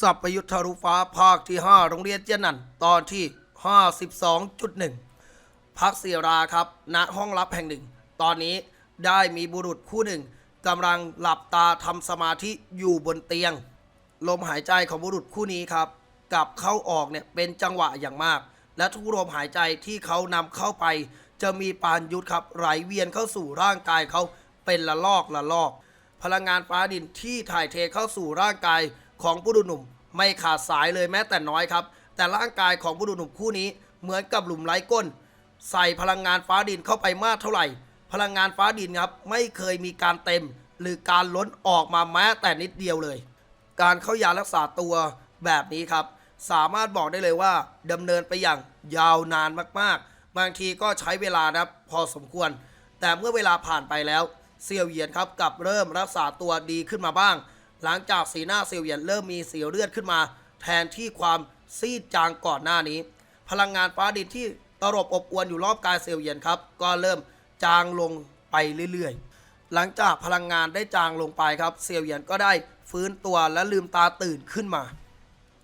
สัพยุทธรุฟ้าภาคที่ 5 โรงเรียนเจยนนันตอนที่ 52.1 พักเสียราครับณห้องลับแห่งหนึ่ง ตอนนี้ได้มีบุรุษคู่หนึ่งกำลังหลับตาทำสมาธิอยู่บนเตียง ลมหายใจของบุรุษคู่นี้ครับกับเข้าออกเนี่ยเป็นจังหวะอย่างมาก และทุกลมหายใจที่เขานำเข้าไป จะมีปานยุทธครับไหลเวียนเข้าสู่ร่างกายเขาเป็นละลอกละลอก พลังงานฟ้าดินที่ถ่ายเทเข้าสู่ร่างกาย ของบุรุษหนุ่ม ไม่ขาดสายเลยแม้แต่น้อยครับ แต่ร่างกายของบุรุษหนุ่มคู่นี้เหมือนกับหลุมไร้ก้น ใส่พลังงานฟ้าดินเข้าไปมากเท่าไหร่ พลังงานฟ้าดินครับไม่เคยมีการเต็ม หรือการล้นออกมาแม้แต่นิดเดียวเลย การเข้ายารักษาตัวแบบนี้ครับ สามารถบอกได้เลยว่าดำเนินไปอย่างยาวนานมากๆ บางทีก็ใช้เวลานะครับพอสมควร แต่เมื่อเวลาผ่านไปแล้วเซียวเหยียนครับกลับเริ่มรักษาตัวดีขึ้นมาบ้าง หลังจากสีหน้าเซียวเยียนเริ่มมีสีเลือดขึ้นมา แทนที่ความซีดจางก่อนหน้านี้ พลังงานฟ้าดินที่ตรบอบอวนอยู่รอบกายเซียวเยียนครับ ก็เริ่มจางลงไปเรื่อยๆ หลังจากพลังงานได้จางลงไปครับ เซียวเยียนก็ได้ฟื้นตัวและลืมตาตื่นขึ้นมา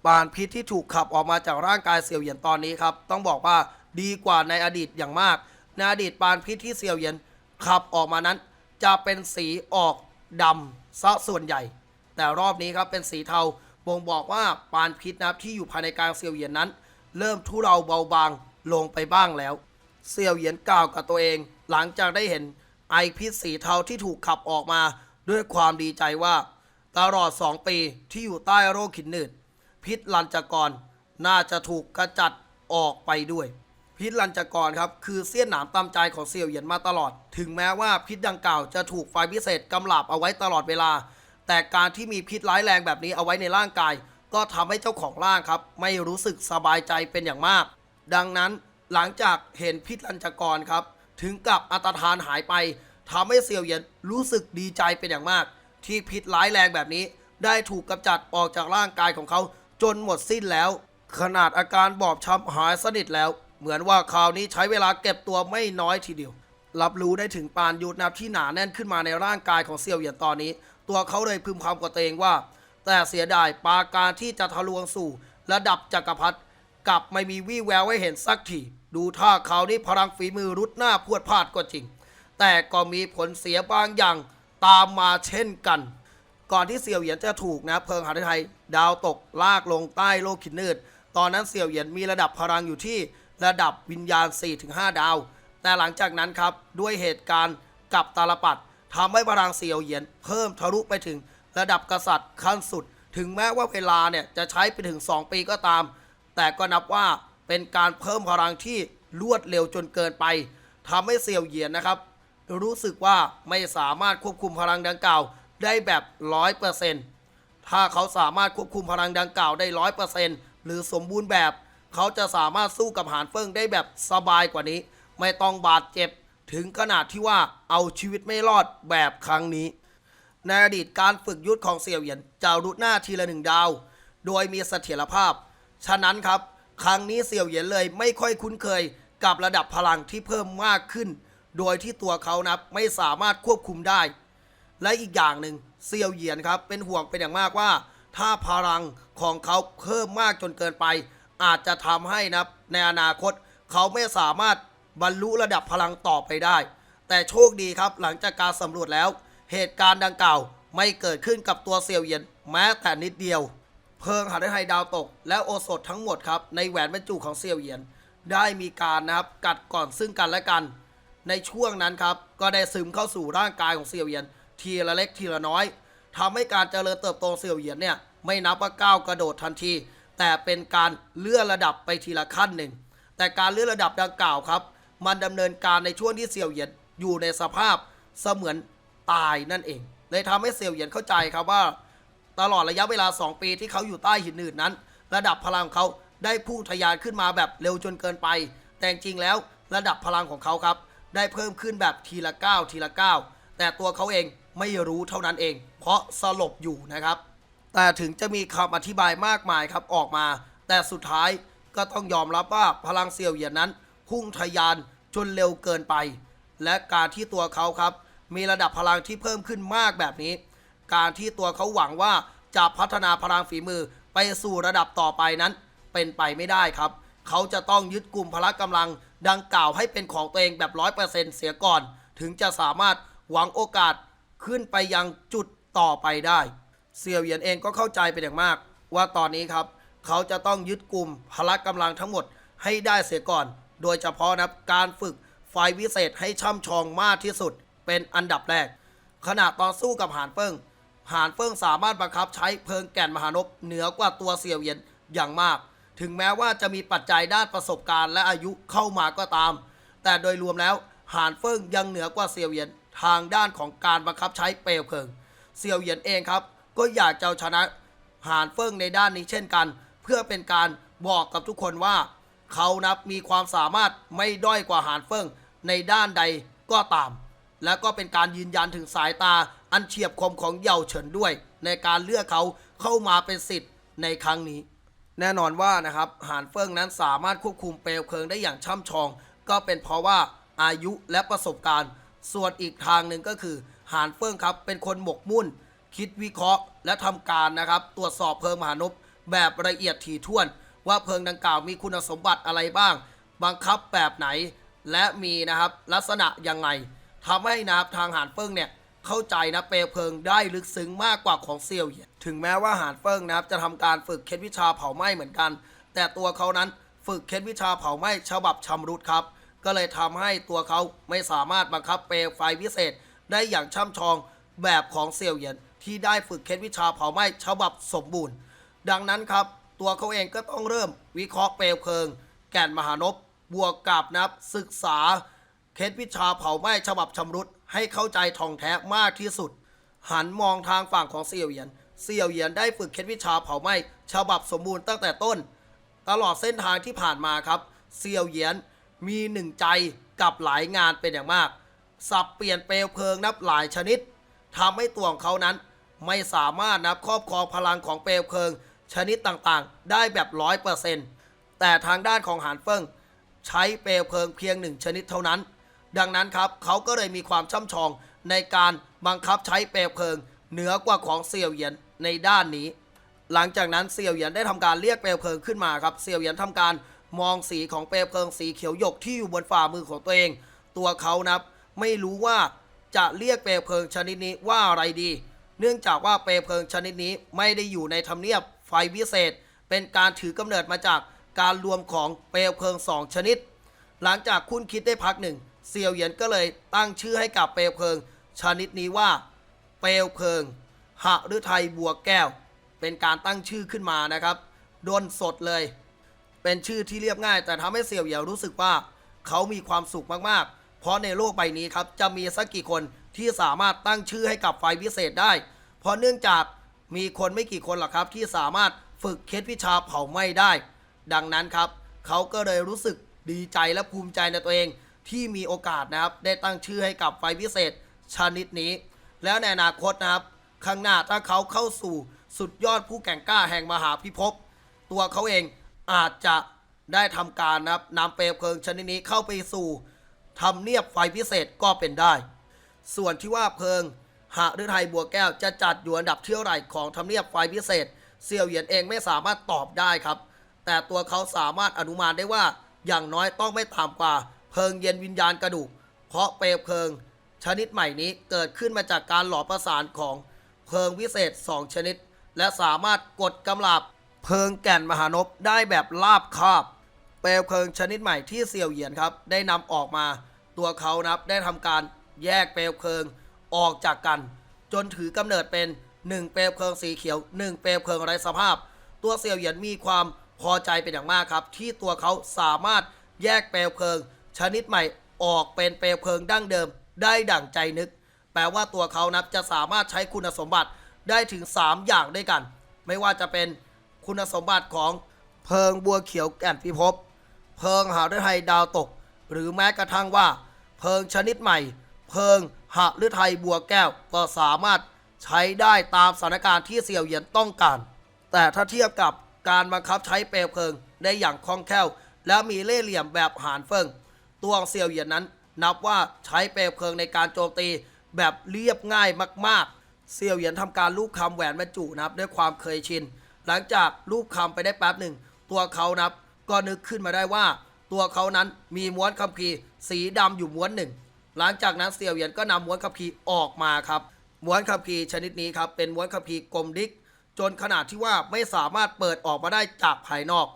ปานพิษที่ถูกขับออกมาจากร่างกายเสี่ยวเยียนตอนนี้ครับต้องบอกว่าดีกว่าในอดีตอย่างมากในอดีตปานพิษที่เสี่ยวเยียนขับออกมานั้น จะเป็นสีออกดำซะส่วนใหญ่ แต่รอบนี้ครับเป็นสีเทาบ่งบอกว่าปานพิษนะครับที่อยู่ภายในกายเสี่ยวเหยียนนั้น เริ่มทุเลาเบาบางลงไปบ้างแล้วเสี่ยวเหยียนกล่าวกับตัวเอง หลังจากได้เห็นไอพิษสีเทาที่ถูกขับออกมาด้วยความดีใจว่า ตลอด 2 ปีที่อยู่ใต้โรคขินหนืด พิษลันจกรน่าจะถูกกระจัดออกไปด้วย พิษลันจกรครับคือเสี้ยนหนามตามใจของเสี่ยวเหยียนมาตลอด ถึงแม้ว่าพิษดังกล่าวจะถูกไฟพิเศษกำลาบเอาไว้ตลอดเวลา แต่การที่มีพิษร้ายแรงแบบนี้เอาไว้ในร่างกาย ก็ทำให้เจ้าของร่างครับ ไม่รู้สึกสบายใจเป็นอย่างมาก ดังนั้นหลังจากเห็นพิษลันจกรครับ ถึงกับอัตทานหายไปทำให้เสี่ยวเหยียนรู้สึกดีใจเป็นอย่างมาก ที่พิษร้ายแรงแบบนี้ ได้ถูกกำจัดออกจากร่างกายของเขาจนหมดสิ้นแล้ว ขนาดอาการบอบช้ำหายสนิทแล้ว เหมือนว่าคราวนี้ใช้เวลาเก็บตัวไม่น้อยทีเดียว รับรู้ได้ถึงปานยุทธนับที่หนาแน่นขึ้นมาในร่างกายของเซียวเหยียนตอนนี้ ตัวเขาเลยพึมพำกับตัวเองว่า แต่เสียดายปาการที่จะทะลวงสู่ ระดับจักรพรรดิกลับไม่มีวี่แววให้เห็นสักทีดูท่าเขานี้พลังฝีมือรุดหน้าพวดพลาดก็จริง แต่ก็มีผลเสียบางอย่างตามมาเช่นกัน ก่อนที่เสี่ยวเหยียนจะถูกนะเพิงหาไทย ดาวตกลากลงใต้โลกขินนืดตอนนั้นเสี่ยวเหยียนมีระดับพลังอยู่ที่ระดับวิญญาณ 4-5 ดาว แต่หลังจากนั้นครับด้วยเหตุการณ์กับตาลปัด ทำให้พลังเสียวเหยียน เพิ่มทะลุไปถึงระดับกษัตริย์ขั้นสุด ถึงแม้ว่าเวลาเนี่ยจะใช้ไปถึง 2 ปีก็ตาม แต่ก็นับว่าเป็นการเพิ่มพลังที่รวดเร็วจนเกินไปทำให้เสียวเหยียนนะครับ รู้สึกว่าไม่สามารถควบคุมพลังดังกล่าวได้แบบร้อยเปอร์เซ็นต์ถ้าเขาสามารถควบคุมพลังดังกล่าวได้ร้อยเปอร์เซ็นต์หรือสมบูรณ์แบบ เขาจะสามารถสู้กับหานเฟิงได้แบบสบายกว่านี้ ไม่ต้องบาดเจ็บ ถึงขนาดที่ว่าเอาชีวิตไม่รอดแบบครั้งนี้ ในอดีตการฝึกยุทธของเสี่ยวเหยียนจะรุดหน้าทีละหนึ่งดาว โดยมีเสถียรภาพ ฉะนั้นครับ ครั้งนี้เสี่ยวเหยียนเลยไม่ค่อยคุ้นเคยกับระดับพลังที่เพิ่มมากขึ้น โดยที่ตัวเขานับไม่สามารถควบคุมได้ และอีกอย่างหนึ่งเซียวเหยียนครับ เป็นห่วงเป็นอย่างมากว่า ถ้าพลังของเขาเพิ่มมากจนเกินไป อาจจะทำให้นับในอนาคต เขาไม่สามารถ บรรลุระดับพลังต่อไปได้ แต่โชคดีครับหลังจากการสำรวจแล้ว เหตุการณ์ดังกล่าวไม่เกิดขึ้นกับตัวเซียวเหยียนแม้แต่นิดเดียว เพลิงหาไทยดาวตก และโอสถทั้งหมดครับในแหวนบรรจุของเซียวเหยียน ได้มีการนะครับกัดก่อนซึ่งกันและกัน ในช่วงนั้นครับก็ได้ซึมเข้าสู่ร่างกายของเซียวเหยียน ทีละเล็กทีละน้อยทำให้การเจริญเติบโตเซียวเหยียนเนี่ยไม่นับว่าก้าวกระโดดทันที แต่เป็นการเลื่อนระดับไปทีละขั้นหนึ่งแต่การเลื่อนระดับดังกล่าวครับ มันดำเนินการในช่วงที่เซียวเหยียนอยู่ในสภาพเสมือนตายนั่นเองเลยทำให้เซียวเหยียนเข้าใจครับว่า ตลอดระยะเวลา 2 ปีที่เขาอยู่ใต้หินหนืดนั้น ระดับพลังของเขาได้พุ่งทะยานขึ้นมาแบบเร็วจนเกินไป แต่จริงแล้วระดับพลังของเขาครับ ได้เพิ่มขึ้นแบบทีละก้าวทีละก้าวแต่ตัวเขาเองไม่รู้เท่านั้นเอง เพราะสลบอยู่นะครับ แต่ถึงจะมีคำอธิบายมากมายครับออกมา แต่สุดท้ายก็ต้องยอมรับว่าพลังเซียวเหยียนนั้น พุ่งทะยาน จนเร็วเกินไป และการที่ตัวเขาครับ มีระดับพลังที่เพิ่มขึ้นมากแบบนี้ การที่ตัวเขาหวังว่าจะพัฒนาพลังฝีมือไปสู่ระดับต่อไปนั้น เป็นไปไม่ได้ครับ เขาจะต้องยึดกลุ่มพละกำลังดังกล่าวให้เป็นของตัวเองแบบร้อยเปอร์เซ็นต์เสียก่อน ถึงจะสามารถหวังโอกาสขึ้นไปยังจุดต่อไปได้ เสี่ยวเหยียนเองก็เข้าใจเป็นอย่างมาก ว่าตอนนี้ครับ เขาจะต้องยึดกลุ่มพละกำลังทั้งหมดให้ได้เสียก่อน โดยเฉพาะนะครับการฝึกไฟวิเศษให้ช่ำชองมากที่สุดเป็นอันดับแรก ขณะต่อสู้กับหานเฟิงหานเฟิงสามารถบังคับใช้เพลิงแก่นมหานพเหนือกว่าตัวเสี่ยวเยียนอย่างมาก ถึงแม้ว่าจะมีปัจจัยด้านประสบการณ์และอายุเข้ามาก็ตาม แต่โดยรวมแล้วหานเฟิงยังเหนือกว่าเสี่ยวเยียนทางด้านของการบังคับใช้เปลวเพลิง เสี่ยวเยียนเองครับ ก็อยากจะชนะหานเฟิงในด้านนี้เช่นกัน เพื่อเป็นการบอกกับทุกคนว่า เขานับมีความสามารถไม่ด้อยกว่าหานเฟิงในด้านใดก็ตาม และก็เป็นการยืนยันถึงสายตาอันเฉียบคมของเยาเฉินด้วย ในการเลือกเขาเข้ามาเป็นสิทธิ์ในครั้งนี้ แน่นอนว่านะครับหานเฟิงนั้นสามารถควบคุมเปลวเพลิงได้อย่างช่ำชอง ก็เป็นเพราะว่าอายุและประสบการณ์ ส่วนอีกทางหนึ่งก็คือหานเฟิงครับเป็นคนหมกมุ่น คิดวิเคราะห์ และทำการนะครับ ตรวจสอบเพลิงมหานพแบบละเอียดถี่ถ้วน ว่าเพลิงดังกล่าวมีคุณสมบัติอะไรบ้าง บังคับแบบไหน และมีนะครับลักษณะยังไงทำให้นะครับทางหานเฟิงเนี่ยเข้าใจนะเปลวเพลิงได้ลึกซึ้งมากกว่าของเซียวเหยียนถึงแม้ว่าหานเฟิงนะครับจะทำการฝึกเคล็ดวิชาเผาไหม้เหมือนกัน แต่ตัวเขานั้นฝึกเคล็ดวิชาเผาไหม้ฉบับชำรุดครับ ก็เลยทำให้ตัวเขาไม่สามารถบังคับเปลวไฟพิเศษ ได้อย่างช่ำชองแบบของเซียวเหยียนที่ได้ฝึกเคล็ดวิชาเผาไหม้ฉบับสมบูรณ์ ดังนั้นครับ ตัวเขาเองก็ต้องเริ่มวิเคราะห์เปลวเพลิง แก่นมหานพบวกกับนะครับศึกษาเคล็ดวิชาเผาไหม้ฉบับชำรุดให้เข้าใจท่องแท้มากที่สุด หันมองทางฝั่งของเสี่ยวเหยียน เสี่ยวเหยียนได้ฝึกเคล็ดวิชาเผาไหม้ฉบับสมบูรณ์ตั้งแต่ต้น ตลอดเส้นทางที่ผ่านมาครับ เสี่ยวเหยียนมีหนึ่งใจกับหลายงานเป็นอย่างมาก สับเปลี่ยนเปลวเพลิงนับหลายชนิดทำให้ตัวของเขานั้นไม่สามารถนับครอบครองพลังของเปลวเพลิง ชนิดต่างๆ ได้แบบร้อยเปอร์เซ็นต์แต่ทางด้านของหานเฟิงใช้เปลวเพลิงเพียงหนึ่งชนิดเท่านั้น ดังนั้นครับเขาก็เลยมีความช่ำชองในการบังคับใช้เปลวเพลิง เหนือกว่าของเสี่ยวเหยียนในด้านนี้ หลังจากนั้นเสี่ยวเหยียนได้ทำการเรียกเปลวเพลิงขึ้นมาครับเสี่ยวเหยียนทำการมองสีของเปลวเพลิงสีเขียวหยกที่อยู่บนฝ่ามือของตัวเอง ตัวเขานับไม่รู้ว่าจะเรียกเปลวเพลิงชนิดนี้ว่าอะไรดี เนื่องจากว่าเปลวเพลิงชนิดนี้ไม่ได้อยู่ในทำเนียบ ไฟพิเศษ เป็นการถือกำเนิดมาจากการรวมของเปลวเพลิงสองชนิด หลังจากคุณคิดได้พักหนึ่งเซียวเหยียนก็เลยตั้งชื่อให้กับเปลวเพลิง ชนิดนี้ว่า เปลวเพลิงหะฤทัยบัวแก้ว เป็นการตั้งชื่อขึ้นมานะครับดนสดเลย เป็นชื่อที่เรียบง่าย แต่ทำให้เสี่ยวเหยียวรู้สึกว่า เขามีความสุขมากๆ เพราะในโลกใบนี้ครับจะมีสักกี่คนที่สามารถตั้งชื่อให้กับไฟพิเศษได้ เพราะเนื่องจาก มีคนไม่กี่คนหรอกครับที่สามารถฝึกเคล็ดวิชาเผาไหม้ได้ ดังนั้นครับ เขาก็เลยรู้สึกดีใจและภูมิใจในตัวเอง ที่มีโอกาสนะครับ ได้ตั้งชื่อให้กับไฟพิเศษชนิดนี้ แล้วในอนาคตนะครับ ข้างหน้าถ้าเขาเข้าสู่สุดยอดผู้แข่งกล้าแห่งมหาพิภพตัวเขาเองอาจจะได้ทำการนะครับนำเปลวเพลิงชนิดนี้เข้าไปสู่ทำเนียบไฟพิเศษก็เป็นได้ ส่วนที่ว่าเพลิง หฤทัยบัวแก้วจะจัดอยู่อันดับเที่ยวไหร่ของทำเนียบไฟพิเศษ เซียวเหยียนเองไม่สามารถตอบได้ครับ แต่ตัวเขาสามารถอนุมานได้ว่า อย่างน้อยต้องไม่ต่ำกว่า เพลิงเย็นวิญญาณกระดูก เพราะเปลวเพลิง ชนิดใหม่นี้เกิดขึ้นมาจากการหล่อประสานของเพลิงวิเศษ 2 ชนิด และสามารถกดกำลับเพลิงแก่นมหานพได้แบบลาบคาบ เปลวเพลิงชนิดใหม่ที่เสี่ยวเหยียนครับ ได้นำออกมา ตัวเขานับได้ทำการแยกเปลวเพลิง ออกจากกัน จนถือกำเนิดเป็น 1 เปลวเพลิงสีเขียว 1 เปลวเพลิงไร้สภาพ ตัวเสี่ยวเหยียนมีความพอใจเป็นอย่างมากครับ ที่ตัวเขาสามารถแยกเปลวเพลิง ชนิดใหม่ออกเป็นเปลวเพลิงดั้งเดิมได้ดั่งใจนึก แปลว่าตัวเขานับจะสามารถใช้คุณสมบัติได้ถึง 3 อย่างด้วยกัน ไม่ว่าจะเป็นคุณสมบัติของเพลิงบัวเขียวแก่นพิภพเพลิงหาฤทัยดาวตก หรือแม้กระทั่งว่า เพลิงชนิดใหม่ เพลิง หฤทัยบัวแก้วก็สามารถใช้ได้ตามสถานการณ์ที่เสี่ยวเหยียนต้องการ แต่ถ้าเทียบกับการบังคับใช้เปลวเพลิงได้อย่างคล่องแคล่ว และมีเล่ห์เหลี่ยมแบบหานเฟิงตัวเสี่ยวเหยียนนั้น นับว่าใช้เปลวเพลิงในการโจมตีแบบเรียบง่ายมากๆ เสี่ยวเหยียนทำการลูกคำแหวนบรรจุนะครับด้วยความเคยชิน หลังจากรูปคำไปได้แป๊บหนึ่ง ตัวเขานับก็นึกขึ้นมาได้ว่า ตัวเขานั้นมีม้วนคัมภีร์สีดำอยู่ม้วนหนึ่ง หลังจากนั้นเสี่ยวเหยียนก็นำม้วนคัมภีร์ออกมาครับม้วนคัมภีร์ชนิดนี้ครับเป็นม้วนคัมภีร์กลมดิกจนขนาดที่ว่าไม่สามารถเปิดออกมาได้จากภายนอก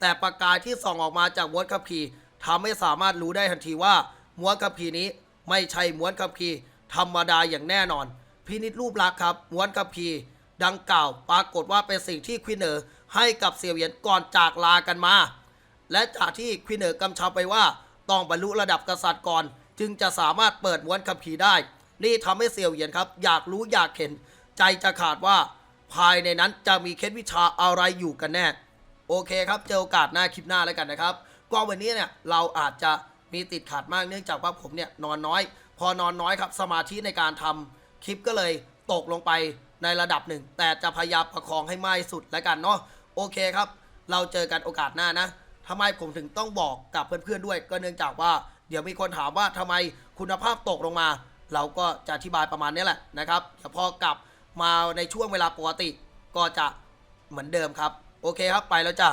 แต่ประกายที่ส่องออกมาจากม้วนคัมภีร์ทำให้สามารถรู้ได้ทันทีว่าม้วนคัมภีร์นี้ไม่ใช่ม้วนคัมภีร์ธรรมดาอย่างแน่นอน พินิจรูปลักษ์ครับม้วนคัมภีร์ดังกล่าวปรากฏว่าเป็นสิ่งที่ควินเนอร์ให้กับเสี่ยวเหยียนก่อนจากลากันมา และจากที่ควินเนอร์กำชับไปว่าต้องบรรลุระดับกษัตริย์ก่อน จึงจะสามารถเปิดม้วนคัมภีร์ได้ นี่ทำให้เสียวเหยียนครับ อยากรู้อยากเห็น ใจจะขาดว่าภายในนั้นจะมีเคล็ดวิชาอะไรอยู่กันแน่ โอเคครับเจอโอกาสหน้าคลิปหน้าแล้วกันนะครับก็วันนี้เนี่ยเราอาจจะมีติดขัดมากเนื่องจากว่าผมเนี่ยนอนน้อย พอนอนน้อยครับ สมาธิในการทำคลิปก็เลยตกลงไปในระดับหนึ่ง แต่จะพยายามประคองให้มากสุดแล้วกันเนาะโอเคครับ เราเจอกันโอกาสหน้านะทำไมผมถึงต้องบอกกับเพื่อนๆด้วย ก็เนื่องจากว่า เดี๋ยวมีคนถามว่าทำไมคุณภาพตกลงมา เราก็จะอธิบายประมาณนี้แหละนะครับเดี๋ยวพอกลับมาในช่วงเวลาปกติก็จะเหมือนเดิมครับ โอเคครับไปแล้วจ้ะ